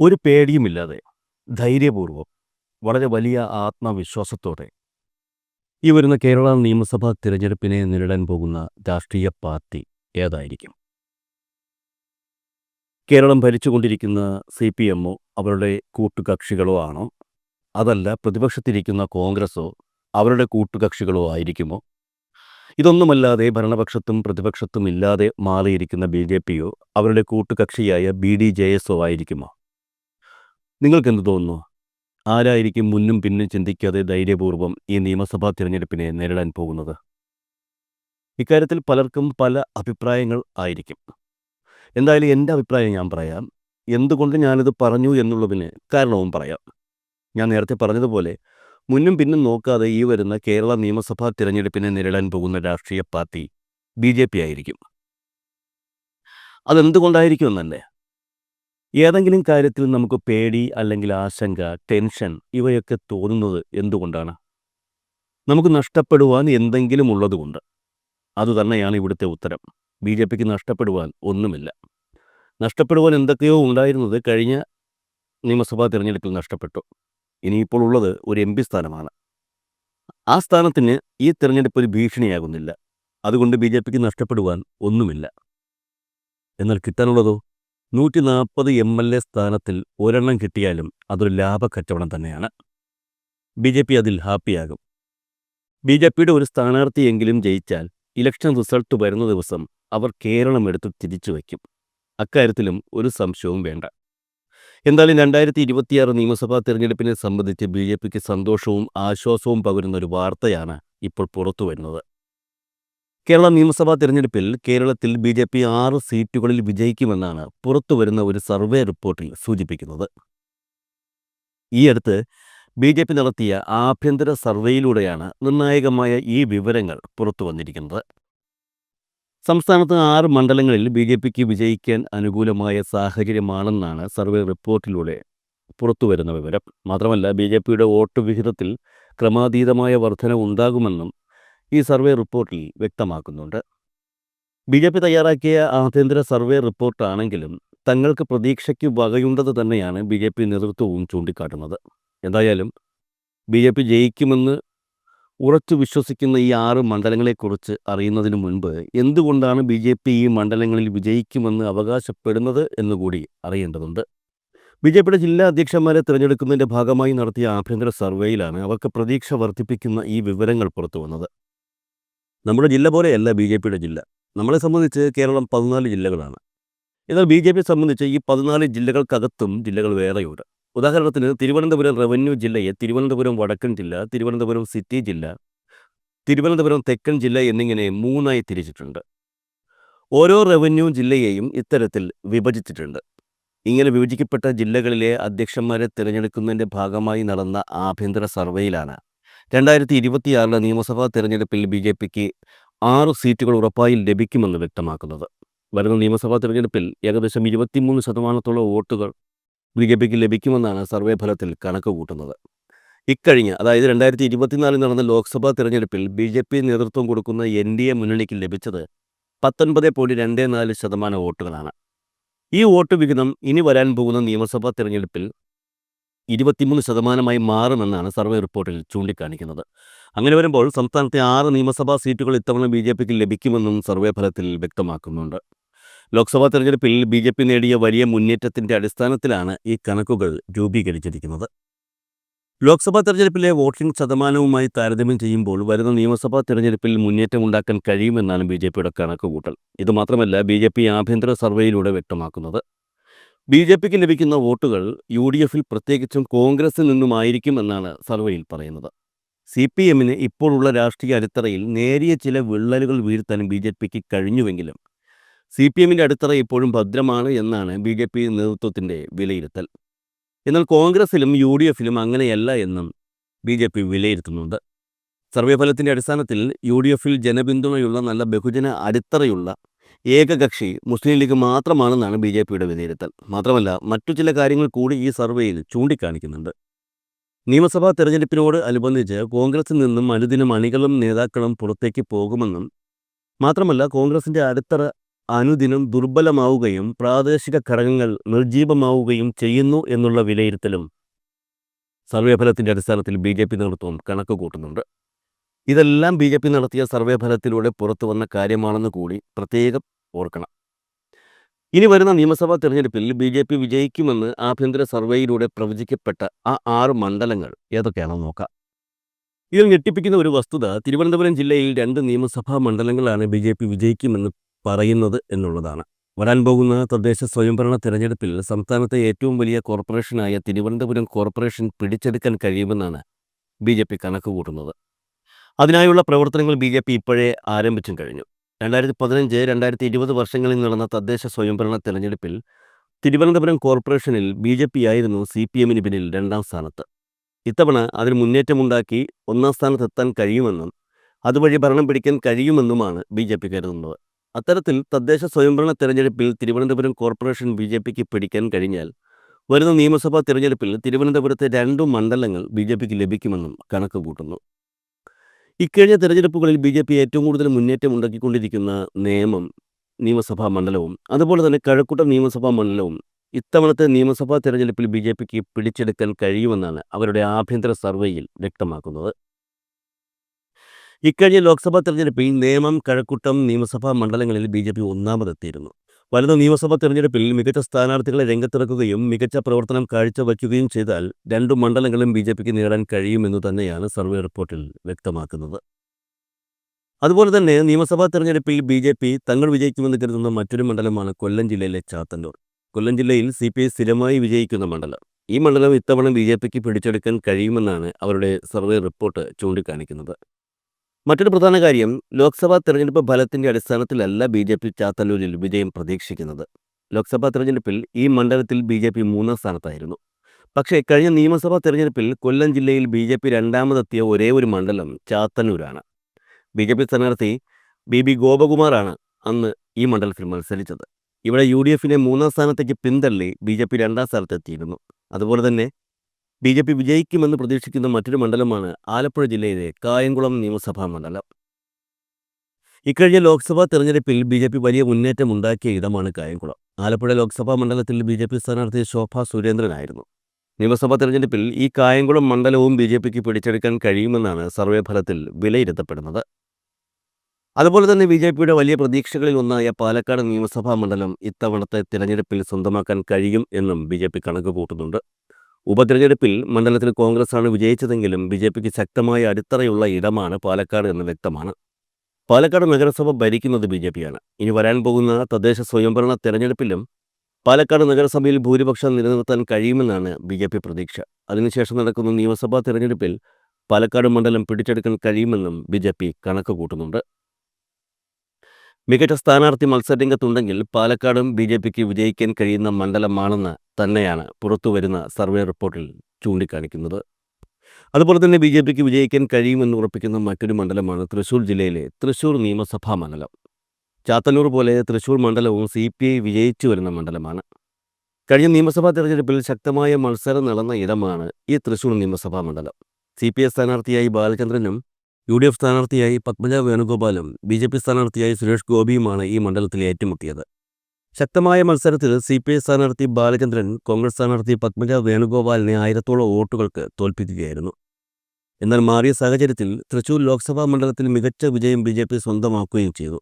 ഒരു പേടിയുമില്ലാതെ ധൈര്യപൂർവം വളരെ വലിയ ആത്മവിശ്വാസത്തോടെ ഈ വരുന്ന കേരള നിയമസഭാ തിരഞ്ഞെടുപ്പിനെ നേരിടാൻ പോകുന്ന രാഷ്ട്രീയ പാർട്ടി ഏതായിരിക്കും? കേരളം ഭരിച്ചുകൊണ്ടിരിക്കുന്ന സി പി എമ്മോ അവരുടെ കൂട്ടുകക്ഷികളോ ആണോ? അതല്ല പ്രതിപക്ഷത്തിരിക്കുന്ന കോൺഗ്രസോ അവരുടെ കൂട്ടുകക്ഷികളോ ആയിരിക്കുമോ? ഇതൊന്നുമല്ലാതെ ഭരണപക്ഷത്തും പ്രതിപക്ഷത്തും ഇല്ലാതെ മാറിയിരിക്കുന്ന ബി ജെ പിയോ അവരുടെ കൂട്ടുകക്ഷിയായ ബി ഡി ജെ എസോ ആയിരിക്കുമോ? നിങ്ങൾക്കെന്ത് തോന്നുന്നു? ആരായിരിക്കും മുന്നും പിന്നും ചിന്തിക്കാതെ ധൈര്യപൂർവം ഈ നിയമസഭാ തിരഞ്ഞെടുപ്പിനെ നേരിടാൻ പോകുന്നത്? ഇക്കാര്യത്തിൽ പലർക്കും പല അഭിപ്രായങ്ങൾ ആയിരിക്കും. എന്തായാലും എന്റെ അഭിപ്രായം ഞാൻ പറയാം. എന്തുകൊണ്ട് ഞാനിത് പറഞ്ഞു എന്നുള്ളതിന് കാരണവും പറയാം. ഞാൻ നേരത്തെ പറഞ്ഞതുപോലെ മുന്നും പിന്നും നോക്കാതെ ഈ വരുന്ന കേരള നിയമസഭാ തിരഞ്ഞെടുപ്പിനെ നേരിടാൻ പോകുന്ന രാഷ്ട്രീയ പാർട്ടി ബി ജെ പി ആയിരിക്കും. അതെന്തുകൊണ്ടായിരിക്കും എന്നല്ലേ? ഏതെങ്കിലും കാര്യത്തിൽ നമുക്ക് പേടി അല്ലെങ്കിൽ ആശങ്ക ടെൻഷൻ ഇവയൊക്കെ തോന്നുന്നത് എന്തുകൊണ്ടാണ്? നമുക്ക് നഷ്ടപ്പെടുവാൻ എന്തെങ്കിലും ഉള്ളതുകൊണ്ട്. അതുതന്നെയാണ് ഇവിടുത്തെ ഉത്തരം. ബി ജെ പിക്ക് നഷ്ടപ്പെടുവാൻ ഒന്നുമില്ല. നഷ്ടപ്പെടുവാൻ എന്തൊക്കെയോ ഉണ്ടായിരുന്നത് കഴിഞ്ഞ നിയമസഭാ തിരഞ്ഞെടുപ്പിൽ നഷ്ടപ്പെട്ടു. ഇനിയിപ്പോൾ ഉള്ളത് ഒരു എം പി സ്ഥാനമാണ്. ആ സ്ഥാനത്തിന് ഈ തിരഞ്ഞെടുപ്പ് ഒരു ഭീഷണിയാകുന്നില്ല. അതുകൊണ്ട് ബി ജെ പിക്ക് നഷ്ടപ്പെടുവാൻ ഒന്നുമില്ല. എന്നാൽ കിട്ടാനുള്ളതോ? നൂറ്റി നാൽപ്പത് എം എൽ എ സ്ഥാനത്തിൽ ഒരെണ്ണം കിട്ടിയാലും അതൊരു ലാഭക്കച്ചവടം തന്നെയാണ്. ബി ജെ പി അതിൽ ഹാപ്പിയാകും. ബി ജെ പിയുടെ ഒരു സ്ഥാനാർത്ഥിയെങ്കിലും ജയിച്ചാൽ ഇലക്ഷൻ റിസൾട്ട് വരുന്ന ദിവസം അവർ കേരളം എടുത്ത് തിരിച്ചു വയ്ക്കും. അക്കാര്യത്തിലും ഒരു സംശയവും വേണ്ട. എന്തായാലും രണ്ടായിരത്തി ഇരുപത്തിയാറ് നിയമസഭാ തിരഞ്ഞെടുപ്പിനെ സംബന്ധിച്ച് ബി ജെ പിക്ക് സന്തോഷവും ആശ്വാസവും പകരുന്ന ഒരു വാർത്തയാണ് ഇപ്പോൾ പുറത്തു വരുന്നത് കേരള നിയമസഭാ തിരഞ്ഞെടുപ്പിൽ കേരളത്തിൽ ബി ജെ പി ആറ് സീറ്റുകളിൽ വിജയിക്കുമെന്നാണ് പുറത്തുവരുന്ന ഒരു സർവേ റിപ്പോർട്ടിൽ സൂചിപ്പിക്കുന്നത്. ഈ അടുത്ത് ബി ജെ പി നടത്തിയ ആഭ്യന്തര സർവേയിലൂടെയാണ് നിർണായകമായ ഈ വിവരങ്ങൾ പുറത്തു വന്നിരിക്കുന്നത്. സംസ്ഥാനത്ത് ആറ് മണ്ഡലങ്ങളിൽ ബി ജെ പിക്ക് വിജയിക്കാൻ അനുകൂലമായ സാഹചര്യമാണെന്നാണ് സർവേ റിപ്പോർട്ടിലൂടെ പുറത്തുവരുന്ന വിവരം. മാത്രമല്ല ബി ജെ പിയുടെ വോട്ട് വിഹിതത്തിൽ ക്രമാതീതമായ വർധന ഉണ്ടാകുമെന്നും ഈ സർവേ റിപ്പോർട്ടിൽ വ്യക്തമാക്കുന്നുണ്ട്. ബി ജെ പി തയ്യാറാക്കിയ ആഭ്യന്തര സർവേ റിപ്പോർട്ടാണെങ്കിലും തങ്ങൾക്ക് പ്രതീക്ഷയ്ക്ക് വകയുണ്ടെന്ന് തന്നെയാണ് ബി ജെ പി നേതൃത്വവും ചൂണ്ടിക്കാട്ടുന്നത്. എന്തായാലും ബി ജെ പി ജയിക്കുമെന്ന് ഉറച്ചു വിശ്വസിക്കുന്ന ഈ ആറ് മണ്ഡലങ്ങളെക്കുറിച്ച് അറിയുന്നതിന് മുൻപ് എന്തുകൊണ്ടാണ് ബി ജെ പി ഈ മണ്ഡലങ്ങളിൽ വിജയിക്കുമെന്ന് അവകാശപ്പെടുന്നത് എന്നുകൂടി അറിയേണ്ടതുണ്ട്. ബി ജെ പിയുടെ ജില്ലാ അധ്യക്ഷന്മാരെ തിരഞ്ഞെടുക്കുന്നതിന്റെ ഭാഗമായി നടത്തിയ ആഭ്യന്തര സർവേയിലാണ് അവർക്ക് പ്രതീക്ഷ വർദ്ധിപ്പിക്കുന്ന ഈ വിവരങ്ങൾ പുറത്തു വന്നത് നമ്മുടെ ജില്ല പോലെയല്ല ബി ജെ പിയുടെ ജില്ല. നമ്മളെ സംബന്ധിച്ച് കേരളം പതിനാല് ജില്ലകളാണ്. എന്നാൽ ബി ജെ പിയെ സംബന്ധിച്ച് ഈ പതിനാല് ജില്ലകൾക്കകത്തും ജില്ലകൾ വേറെയുണ്ട്. ഉദാഹരണത്തിന് തിരുവനന്തപുരം റവന്യൂ ജില്ലയെ തിരുവനന്തപുരം വടക്കൻ ജില്ല തിരുവനന്തപുരം സിറ്റി ജില്ല തിരുവനന്തപുരം തെക്കൻ ജില്ല എന്നിങ്ങനെ മൂന്നായി തിരിച്ചിട്ടുണ്ട്. ഓരോ റവന്യൂ ജില്ലയെയും ഇത്തരത്തിൽ വിഭജിച്ചിട്ടുണ്ട്. ഇങ്ങനെ വിഭജിക്കപ്പെട്ട ജില്ലകളിലെ അധ്യക്ഷന്മാരെ തിരഞ്ഞെടുക്കുന്നതിന്റെ ഭാഗമായി നടന്ന ആഭ്യന്തര സർവേയിലാണ് രണ്ടായിരത്തി ഇരുപത്തിയാറിലെ നിയമസഭാ തെരഞ്ഞെടുപ്പിൽ ബി ജെ പിക്ക് ആറ് സീറ്റുകൾ ഉറപ്പായി ലഭിക്കുമെന്ന് വ്യക്തമാക്കുന്നത്. വരുന്ന നിയമസഭാ തെരഞ്ഞെടുപ്പിൽ ഏകദേശം ഇരുപത്തിമൂന്ന് ശതമാനത്തോളം വോട്ടുകൾ ബി ജെ പിക്ക് ലഭിക്കുമെന്നാണ് സർവേ ഫലത്തിൽ കണക്ക് കൂട്ടുന്നത്. ഇക്കഴിഞ്ഞ അതായത് രണ്ടായിരത്തി ഇരുപത്തിനാലിൽ നടന്ന ലോക്സഭാ തെരഞ്ഞെടുപ്പിൽ ബി ജെ പി നേതൃത്വം കൊടുക്കുന്ന എൻ ഡി എ മുന്നണിക്ക് ലഭിച്ചത് പത്തൊൻപത് പോയിന്റ് രണ്ട് നാല് ശതമാനം വോട്ടുകളാണ്. ഈ വോട്ട് വിഹിതം ഇനി വരാൻ പോകുന്ന നിയമസഭാ തിരഞ്ഞെടുപ്പിൽ ഇരുപത്തിമൂന്ന് ശതമാനമായി മാറുമെന്നാണ് സർവേ റിപ്പോർട്ടിൽ ചൂണ്ടിക്കാണിക്കുന്നത്. അങ്ങനെ വരുമ്പോൾ സംസ്ഥാനത്തെ ആറ് നിയമസഭാ സീറ്റുകൾ ഇത്തവണ ബി ജെ പിക്ക് ലഭിക്കുമെന്നും സർവേ ഫലത്തിൽ വ്യക്തമാക്കുന്നുണ്ട്. ലോക്സഭാ തെരഞ്ഞെടുപ്പിൽ ബി ജെ പി നേടിയ വലിയ മുന്നേറ്റത്തിന്റെ അടിസ്ഥാനത്തിലാണ് ഈ കണക്കുകൾ രൂപീകരിച്ചിരിക്കുന്നത്. ലോക്സഭാ തെരഞ്ഞെടുപ്പിലെ വോട്ടിംഗ് ശതമാനവുമായി താരതമ്യം ചെയ്യുമ്പോൾ വരുന്ന നിയമസഭാ തെരഞ്ഞെടുപ്പിൽ മുന്നേറ്റം ഉണ്ടാക്കാൻ കഴിയുമെന്നാണ് ബി ജെ പിയുടെ കണക്കുകൂട്ടൽ. ഇതുമാത്രമല്ല ബി ജെ പി ആഭ്യന്തര സർവേയിലൂടെ വ്യക്തമാക്കുന്നത്. ബി ജെ പിക്ക് ലഭിക്കുന്ന വോട്ടുകൾ യു ഡി എഫിൽ പ്രത്യേകിച്ചും കോൺഗ്രസിൽ നിന്നുമായിരിക്കുമെന്നാണ് സർവേയിൽ പറയുന്നത്. സി പി എമ്മിന് ഇപ്പോഴുള്ള രാഷ്ട്രീയ അടിത്തറയിൽ നേരിയ ചില വിള്ളലുകൾ വീഴ്ത്താൻ ബി ജെ പിക്ക് കഴിഞ്ഞുവെങ്കിലും സി പി എമ്മിന്റെ അടിത്തറ ഇപ്പോഴും ഭദ്രമാണ് എന്നാണ് ബി ജെ പി നേതൃത്വത്തിന്റെ വിലയിരുത്തൽ. എന്നാൽ കോൺഗ്രസിലും യു ഡി എഫിലും അങ്ങനെയല്ല എന്നും ബി ജെ പി വിലയിരുത്തുന്നുണ്ട്. സർവേ ഫലത്തിന്റെ അടിസ്ഥാനത്തിൽ യു ഡി എഫിൽ ജനപിന്തുണയുള്ള നല്ല ബഹുജന അടിത്തറയുള്ള ഏകകക്ഷി മുസ്ലിം ലീഗ് മാത്രമാണെന്നാണ് ബി ജെ പിയുടെ വിലയിരുത്തൽ. മാത്രമല്ല മറ്റു ചില കാര്യങ്ങൾ കൂടി ഈ സർവേയിൽ ചൂണ്ടിക്കാണിക്കുന്നുണ്ട്. നിയമസഭാ തെരഞ്ഞെടുപ്പിനോട് അനുബന്ധിച്ച് കോൺഗ്രസിൽ നിന്നും അനുദിനം അണികളും നേതാക്കളും പുറത്തേക്ക് പോകുമെന്നും മാത്രമല്ല കോൺഗ്രസിന്റെ അടിത്തറ അനുദിനം ദുർബലമാവുകയും പ്രാദേശിക ഘടകങ്ങൾ നിർജീവമാവുകയും ചെയ്യുന്നു എന്നുള്ള വിലയിരുത്തലും സർവേ ഫലത്തിന്റെ അടിസ്ഥാനത്തിൽ ബി ജെ പി നേതൃത്വം കണക്ക് കൂട്ടുന്നുണ്ട് ഇതെല്ലാം ബി ജെ പി നടത്തിയ സർവേ ഫലത്തിലൂടെ പുറത്തു വന്ന കാര്യമാണെന്ന് കൂടി പ്രത്യേകം ഓർക്കണം. ഇനി വരുന്ന നിയമസഭാ തെരഞ്ഞെടുപ്പിൽ ബി ജെ പി വിജയിക്കുമെന്ന് ആഭ്യന്തര സർവേയിലൂടെ പ്രവചിക്കപ്പെട്ട ആ ആറ് മണ്ഡലങ്ങൾ ഏതൊക്കെയാണെന്ന് നോക്കാം. ഇതിൽ ഞെട്ടിപ്പിക്കുന്ന ഒരു വസ്തുത തിരുവനന്തപുരം ജില്ലയിൽ രണ്ട് നിയമസഭാ മണ്ഡലങ്ങളാണ് ബി ജെ പി വിജയിക്കുമെന്ന് പറയുന്നത് എന്നുള്ളതാണ്. വരാൻ പോകുന്ന തദ്ദേശ സ്വയംഭരണ തെരഞ്ഞെടുപ്പിൽ സംസ്ഥാനത്തെ ഏറ്റവും വലിയ കോർപ്പറേഷനായ തിരുവനന്തപുരം കോർപ്പറേഷൻ പിടിച്ചെടുക്കാൻ കഴിയുമെന്നാണ് ബി ജെ പി കണക്ക് കൂട്ടുന്നത് അതിനായുള്ള പ്രവർത്തനങ്ങൾ ബി ജെ പി ഇപ്പോഴേ ആരംഭിച്ചും കഴിഞ്ഞു. രണ്ടായിരത്തി പതിനഞ്ച് രണ്ടായിരത്തി ഇരുപത് വർഷങ്ങളിൽ നടന്ന തദ്ദേശ സ്വയംഭരണ തെരഞ്ഞെടുപ്പിൽ തിരുവനന്തപുരം കോർപ്പറേഷനിൽ ബി ജെ പി ആയിരുന്നു സി പി എമ്മിന് പിന്നിൽ രണ്ടാം സ്ഥാനത്ത്. ഇത്തവണ അതിന് മുന്നേറ്റമുണ്ടാക്കി ഒന്നാം സ്ഥാനത്തെത്താൻ കഴിയുമെന്നും അതുവഴി ഭരണം പിടിക്കാൻ കഴിയുമെന്നുമാണ് ബി ജെ പി കരുതുന്നത്. അത്തരത്തിൽ തദ്ദേശ സ്വയംഭരണ തെരഞ്ഞെടുപ്പിൽ തിരുവനന്തപുരം കോർപ്പറേഷൻ ബി ജെ പിക്ക് പിടിക്കാൻ കഴിഞ്ഞാൽ വരുന്ന നിയമസഭാ തിരഞ്ഞെടുപ്പിൽ തിരുവനന്തപുരത്തെ രണ്ടു മണ്ഡലങ്ങൾ ബി ജെ പിക്ക് ലഭിക്കുമെന്നും കണക്ക് കൂട്ടുന്നു ഇക്കഴിഞ്ഞ തെരഞ്ഞെടുപ്പുകളിൽ ബി ജെ പി ഏറ്റവും കൂടുതൽ മുന്നേറ്റം ഉണ്ടാക്കിക്കൊണ്ടിരിക്കുന്ന നേമം നിയമസഭാ മണ്ഡലവും അതുപോലെ തന്നെ കഴക്കൂട്ടം നിയമസഭാ മണ്ഡലവും ഇത്തവണത്തെ നിയമസഭാ തെരഞ്ഞെടുപ്പിൽ ബി ജെ പിക്ക് പിടിച്ചെടുക്കാൻ കഴിയുമെന്നാണ് അവരുടെ ആഭ്യന്തര സർവേയിൽ വ്യക്തമാക്കുന്നത്. ഇക്കഴിഞ്ഞ ലോക്സഭാ തെരഞ്ഞെടുപ്പിൽ നേമം കഴക്കൂട്ടം നിയമസഭാ മണ്ഡലങ്ങളിൽ ബി ജെ പി ഒന്നാമതെത്തിയിരുന്നു. വരുന്ന നിയമസഭാ തെരഞ്ഞെടുപ്പിൽ മികച്ച സ്ഥാനാർത്ഥികളെ രംഗത്തിറക്കുകയും മികച്ച പ്രവർത്തനം കാഴ്ചവയ്ക്കുകയും ചെയ്താൽ രണ്ടു മണ്ഡലങ്ങളും ബി ജെ പിക്ക് നേടാൻ കഴിയുമെന്ന് തന്നെയാണ് സർവേ റിപ്പോർട്ടിൽ വ്യക്തമാക്കുന്നത്. അതുപോലെ തന്നെ നിയമസഭാ തെരഞ്ഞെടുപ്പിൽ ബി ജെ പി തങ്ങൾ വിജയിക്കുമെന്ന് കരുതുന്ന മറ്റൊരു മണ്ഡലമാണ് കൊല്ലം ജില്ലയിലെ ചാത്തന്നൂർ. കൊല്ലം ജില്ലയിൽ സി പി ഐ സ്ഥിരമായി വിജയിക്കുന്ന മണ്ഡലം. ഈ മണ്ഡലം ഇത്തവണ ബി ജെ പിക്ക് പിടിച്ചെടുക്കാൻ കഴിയുമെന്നാണ് അവരുടെ സർവേ റിപ്പോർട്ട് ചൂണ്ടിക്കാണിക്കുന്നത്. മറ്റൊരു പ്രധാന കാര്യം ലോക്സഭാ തെരഞ്ഞെടുപ്പ് ഫലത്തിന്റെ അടിസ്ഥാനത്തിലല്ല ബി ജെ പി ചാത്തല്ലൂരിൽ വിജയം പ്രതീക്ഷിക്കുന്നത്. ലോക്സഭാ തെരഞ്ഞെടുപ്പിൽ ഈ മണ്ഡലത്തിൽ ബി ജെ പി മൂന്നാം സ്ഥാനത്തായിരുന്നു. പക്ഷേ കഴിഞ്ഞ നിയമസഭാ തെരഞ്ഞെടുപ്പിൽ കൊല്ലം ജില്ലയിൽ ബി ജെ പി രണ്ടാമതെത്തിയ ഒരേ ഒരു മണ്ഡലം ചാത്തന്നൂരാണ്. ബി ജെ പി സ്ഥാനാർത്ഥി ബി ബി ഗോപകുമാറാണ് അന്ന് ഈ മണ്ഡലത്തിൽ മത്സരിച്ചത്. ഇവിടെ യു ഡി എഫിനെ മൂന്നാം സ്ഥാനത്തേക്ക് പിന്തള്ളി ബി ജെ പി രണ്ടാം സ്ഥാനത്തെത്തിയിരുന്നു. അതുപോലെ തന്നെ ബി ജെ പി വിജയിക്കുമെന്ന് പ്രതീക്ഷിക്കുന്ന മറ്റൊരു മണ്ഡലമാണ് ആലപ്പുഴ ജില്ലയിലെ കായംകുളം നിയമസഭാ മണ്ഡലം. ഇക്കഴിഞ്ഞ ലോക്സഭാ തെരഞ്ഞെടുപ്പിൽ ബി ജെ പി വലിയ മുന്നേറ്റം ഉണ്ടാക്കിയ ഇടമാണ് കായംകുളം. ആലപ്പുഴ ലോക്സഭാ മണ്ഡലത്തിൽ ബി ജെ പി സ്ഥാനാർത്ഥി ശോഭ സുരേന്ദ്രനായിരുന്നു. നിയമസഭാ തെരഞ്ഞെടുപ്പിൽ ഈ കായംകുളം മണ്ഡലവും ബി ജെ പിക്ക് പിടിച്ചെടുക്കാൻ കഴിയുമെന്നാണ് സർവേ ഫലത്തിൽ വിലയിരുത്തപ്പെടുന്നത്. അതുപോലെ തന്നെ ബി ജെ പിയുടെ വലിയ പ്രതീക്ഷകളിൽ ഒന്നായ പാലക്കാട് നിയമസഭാ മണ്ഡലം ഇത്തവണത്തെ തിരഞ്ഞെടുപ്പിൽ സ്വന്തമാക്കാൻ കഴിയും എന്നും ബി ജെ പി കണക്ക് കൂട്ടുന്നുണ്ട് ഉപതെരഞ്ഞെടുപ്പിൽ മണ്ഡലത്തിൽ കോൺഗ്രസാണ് വിജയിച്ചതെങ്കിലും ബി ജെ പിക്ക് ശക്തമായ അടിത്തറയുള്ള ഇടമാണ് പാലക്കാട് എന്ന് വ്യക്തമാണ്. പാലക്കാട് നഗരസഭ ഭരിക്കുന്നത് ബി ജെ പിയാണ് ഇനി വരാൻ പോകുന്ന തദ്ദേശ സ്വയംഭരണ തെരഞ്ഞെടുപ്പിലും പാലക്കാട് നഗരസഭയിൽ ഭൂരിപക്ഷം നിലനിർത്താൻ കഴിയുമെന്നാണ് ബി ജെ പി പ്രതീക്ഷ. അതിനുശേഷം നടക്കുന്ന നിയമസഭാ തെരഞ്ഞെടുപ്പിൽ പാലക്കാട് മണ്ഡലം പിടിച്ചെടുക്കാൻ കഴിയുമെന്നും ബി ജെ പി കണക്ക് കൂട്ടുന്നുണ്ട് മികച്ച സ്ഥാനാർത്ഥി മത്സരരംഗത്തുണ്ടെങ്കിൽ പാലക്കാടും ബി ജെ പിക്ക് വിജയിക്കാൻ കഴിയുന്ന മണ്ഡലമാണെന്ന് തന്നെയാണ് പുറത്തുവരുന്ന സർവേ റിപ്പോർട്ടിൽ ചൂണ്ടിക്കാണിക്കുന്നത്. അതുപോലെ തന്നെ ബി ജെ പിക്ക് വിജയിക്കാൻ കഴിയുമെന്ന് ഉറപ്പിക്കുന്ന മറ്റൊരു മണ്ഡലമാണ് തൃശൂർ ജില്ലയിലെ തൃശൂർ നിയമസഭാ മണ്ഡലം. ചാത്തന്നൂർ പോലെ തൃശൂർ മണ്ഡലവും സി പി ഐ വിജയിച്ചു വരുന്ന മണ്ഡലമാണ്. കഴിഞ്ഞ നിയമസഭാ തെരഞ്ഞെടുപ്പിൽ ശക്തമായ മത്സരം നടന്ന ഇടമാണ് ഈ തൃശൂർ നിയമസഭാ മണ്ഡലം. സി പി ഐ സ്ഥാനാർത്ഥിയായി ബാലചന്ദ്രനും യു ഡി എഫ് സ്ഥാനാർത്ഥിയായി പത്മജ വേണുഗോപാലും ബി ജെ പി സ്ഥാനാർത്ഥിയായി സുരേഷ് ഗോപിയുമാണ് ഈ മണ്ഡലത്തിൽ ഏറ്റുമുട്ടിയത്. ശക്തമായ മത്സരത്തിൽ സി പി ഐ സ്ഥാനാർത്ഥി ബാലചന്ദ്രൻ കോൺഗ്രസ് സ്ഥാനാർത്ഥി പത്മജ വേണുഗോപാലിനെ ആയിരത്തോളം വോട്ടുകൾക്ക് തോൽപ്പിക്കുകയായിരുന്നു. എന്നാൽ മാറിയ സാഹചര്യത്തിൽ തൃശൂർ ലോക്സഭാ മണ്ഡലത്തിൽ മികച്ച വിജയം ബി ജെ പി സ്വന്തമാക്കുകയും ചെയ്തു.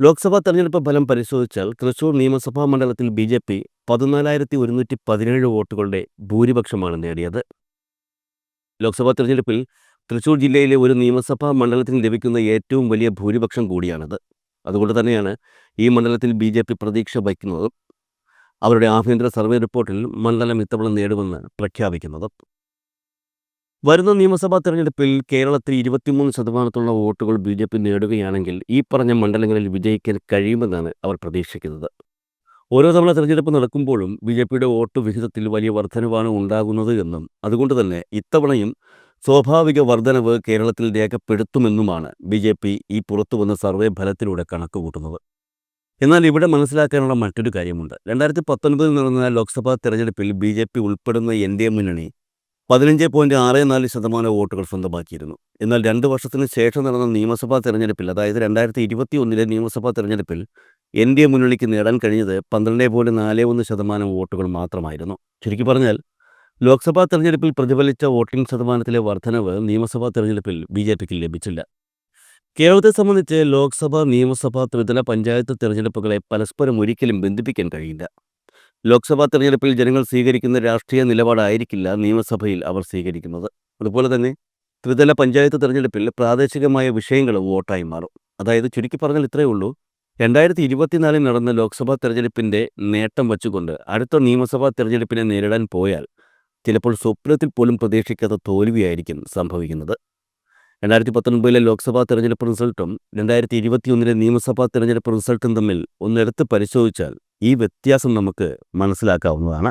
ലോക്സഭാ തെരഞ്ഞെടുപ്പ് ഫലം പരിശോധിച്ചാൽ തൃശൂർ നിയമസഭാ മണ്ഡലത്തിൽ ബി ജെ പി പതിനാലായിരത്തി ഒരുന്നൂറ്റി പതിനേഴ് വോട്ടുകളുടെ ഭൂരിപക്ഷമാണ് നേടിയത്. ലോക്സഭാ തെരഞ്ഞെടുപ്പിൽ തൃശൂർ ജില്ലയിലെ ഒരു നിയമസഭാ മണ്ഡലത്തിന് ലഭിക്കുന്ന ഏറ്റവും വലിയ ഭൂരിപക്ഷം കൂടിയാണത്. അതുകൊണ്ട് തന്നെയാണ് ഈ മണ്ഡലത്തിൽ ബി ജെ പി പ്രതീക്ഷ വയ്ക്കുന്നത്. അവരുടെ ആഭ്യന്തര സർവേ റിപ്പോർട്ടിൽ മണ്ഡലം ഇത്തവണ നേടുമെന്ന് പ്രഖ്യാപിക്കുന്നത്. വരുന്ന നിയമസഭാ തെരഞ്ഞെടുപ്പിൽ കേരളത്തിൽ ഇരുപത്തിമൂന്ന് ശതമാനത്തോളം വോട്ടുകൾ ബി ജെ പി നേടുകയാണെങ്കിൽ ഈ പറഞ്ഞ മണ്ഡലങ്ങളിൽ വിജയിക്കാൻ കഴിയുമെന്നാണ് അവർ പ്രതീക്ഷിക്കുന്നത്. ഓരോ തവണ തെരഞ്ഞെടുപ്പ് നടക്കുമ്പോഴും ബി ജെ പിയുടെ വോട്ട് വിഹിതത്തിൽ വലിയ വർധനവാണ് ഉണ്ടാകുന്നത് എന്നും അതുകൊണ്ട് തന്നെ ഇത്തവണയും സ്വാഭാവിക വർധനവ് കേരളത്തിൽ രേഖപ്പെടുത്തുമെന്നുമാണ് ബി ജെ പി ഈ പുറത്തുവന്ന സർവേ ഫലത്തിലൂടെ കണക്കുകൂട്ടുന്നത്. എന്നാൽ ഇവിടെ മനസ്സിലാക്കാനുള്ള മറ്റൊരു കാര്യമുണ്ട്. രണ്ടായിരത്തി പത്തൊൻപതിൽ നടന്ന ലോക്സഭാ തെരഞ്ഞെടുപ്പിൽ ബി ജെ പി ഉൾപ്പെടുന്ന എൻ ഡി എ മുന്നണി പതിനഞ്ച് പോയിന്റ് ആറ് നാല് ശതമാനം വോട്ടുകൾ സ്വന്തമാക്കിയിരുന്നു. എന്നാൽ രണ്ട് വർഷത്തിന് ശേഷം നടന്ന നിയമസഭാ തെരഞ്ഞെടുപ്പിൽ അതായത് രണ്ടായിരത്തി ഇരുപത്തി ഒന്നിലെ നിയമസഭാ തെരഞ്ഞെടുപ്പിൽ എൻ ഡി എ മുന്നണിക്ക് നേടാൻ കഴിഞ്ഞത് പന്ത്രണ്ട് പോയിന്റ് നാല് ഒന്ന് ശതമാനം വോട്ടുകൾ മാത്രമായിരുന്നു. ചുരുക്കി പറഞ്ഞാൽ ലോക്സഭാ തെരഞ്ഞെടുപ്പിൽ പ്രതിഫലിച്ച വോട്ടിംഗ് ശതമാനത്തിലെ വർധനവ് നിയമസഭാ തെരഞ്ഞെടുപ്പിൽ ബി ജെ പിക്ക് ലഭിച്ചില്ല. കേരളത്തെ സംബന്ധിച്ച് ലോക്സഭ നിയമസഭ ത്രിതല പഞ്ചായത്ത് തെരഞ്ഞെടുപ്പുകളെ പരസ്പരം ഒരിക്കലും ബന്ധിപ്പിക്കാൻ കഴിയില്ല. ലോക്സഭാ തെരഞ്ഞെടുപ്പിൽ ജനങ്ങൾ സ്വീകരിക്കുന്ന രാഷ്ട്രീയ നിലപാടായിരിക്കില്ല നിയമസഭയിൽ അവർ സ്വീകരിക്കുന്നത്. അതുപോലെ തന്നെ ത്രിതല പഞ്ചായത്ത് തെരഞ്ഞെടുപ്പിൽ പ്രാദേശികമായ വിഷയങ്ങൾ വോട്ടായി മാറും. അതായത് ചുരുക്കി പറഞ്ഞാൽ ഇത്രയേ ഉള്ളൂ. രണ്ടായിരത്തി ഇരുപത്തിനാലിൽ നടന്ന ലോക്സഭാ തെരഞ്ഞെടുപ്പിന്റെ നേട്ടം വച്ചുകൊണ്ട് അടുത്ത നിയമസഭാ തെരഞ്ഞെടുപ്പിനെ നേരിടാൻ പോയാൽ ചിലപ്പോൾ സ്വപ്നത്തിൽ പോലും പ്രതീക്ഷിക്കാത്ത തോൽവിയായിരിക്കും സംഭവിക്കുന്നത്. രണ്ടായിരത്തി പത്തൊൻപതിലെ ലോക്സഭാ തെരഞ്ഞെടുപ്പ് റിസൾട്ടും രണ്ടായിരത്തി ഇരുപത്തിയൊന്നിലെ നിയമസഭാ തെരഞ്ഞെടുപ്പ് റിസൾട്ടും തമ്മിൽ ഒന്നെടുത്ത് പരിശോധിച്ചാൽ ഈ വ്യത്യാസം നമുക്ക് മനസ്സിലാക്കാവുന്നതാണ്.